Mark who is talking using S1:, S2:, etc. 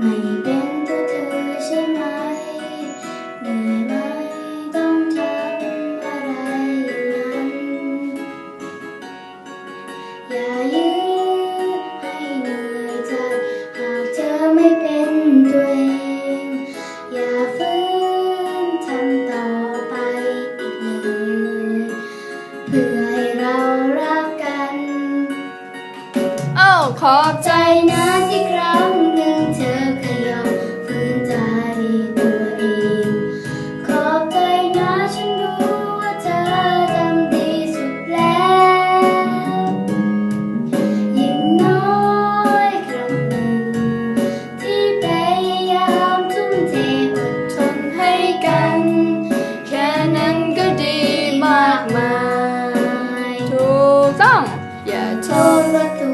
S1: ไม่เป็นตัวเธอใช่ไหมเหนื่อยไหมต้องทำอะไรย่งนั้น อย่ายื้อให้เหนื่อยใจ หากเธอไม่เป็นตัวเอง อย่าฝืนทำต่อไปอีกเลยเพื่อให้เรารักกัน
S2: โอ้ขอบใจ
S1: นะที่
S2: อย่าท
S1: รทุ